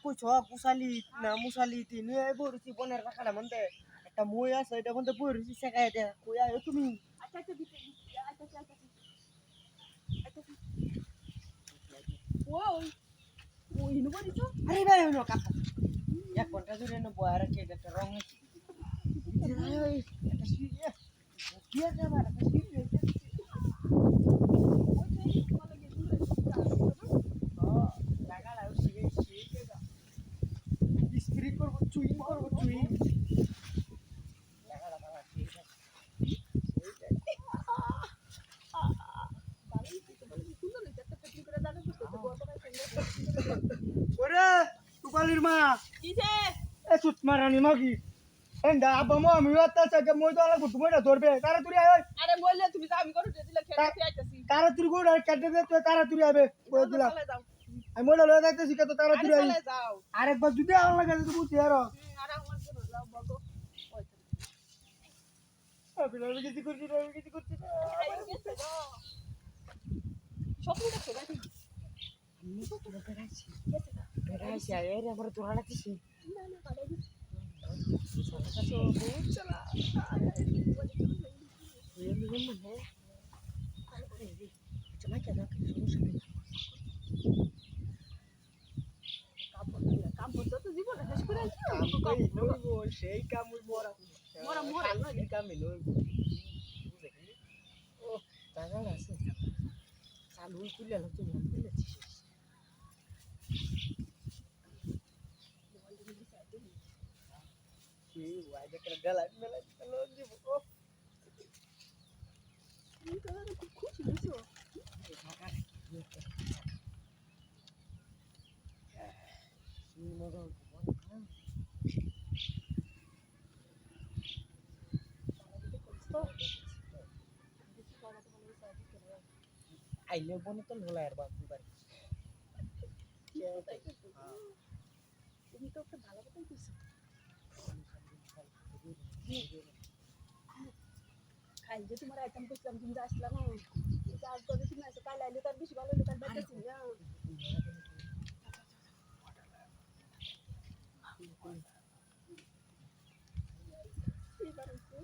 কইছ কুসালি না মুসালি তিনু এ বরুছি বনের রাখাটা মনতে একটা মই আছে এটা মনতে বরুছি শেখাই দে কই আয় তুমি আচ্ছা আচ্ছা দিতে আচ্ছা আচ্ছা আচ্ছা আচ্ছা ওই ওই নো বলিছো আরে ভাই হইলো কাকা এক ঘন্টা ধরে না বয়ার কে একটা রং আছে একটা সি কি আছে ওরে তুকালির মা কিসে এ সুত মারানি মাগি এন্ডা আব্বা মা আমি আত্তা সাজা মই তো লাগু তুমি ধরবে তারা তুই আয় আরে বললে তুমি তো আমি করে দিলে খেতে আইতাছি তারা তুই গোড় কাটে দে তো তারা তুই আবে চলে যাও আমি মনে লয়ে যাইতেছি কত তারা তুই আই আরেকবার যদি আলো লাগে তো বুঝি আর আরে আমার জন্য যাও তো। আমি কিছু করছি আমি কিছু করছি সেই কাম ওই মরা মরা মরা কামে নইব ও টাকা আছে চালু তুলে না তুমি তুলেছিস আইলে বনে তো লোলা আর বাবু বাড়ি তুমি তো একটা ভালো কথাই কইছো। যে তোমার আইটেম করছিলাম তুমি যে আসলা না এই যে আজ করে তুমি আসো কাল আইলে তার বেশি ভালো হলো তার বাইরে না এবার হচ্ছে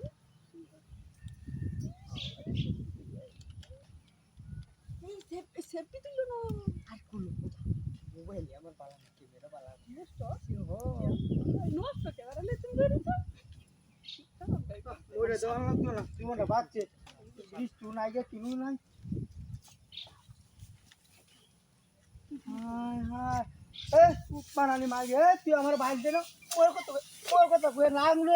এই সেফ সেফটি তুলো না আর কোন কথা মোবাইল আমার পালা না ক্যামেরা পালা নষ্ট ও নষ্ট কেবারে তুমি ধরেছো ওরে দেওয়া লাগতো না তুই মনে বাচ্চে বৃষ্টি নাই যে কিনু নাই হায় হায় এ বানানি মাগে তুই আমার ভাই দেন ওর কথা ওর কথা লাগলে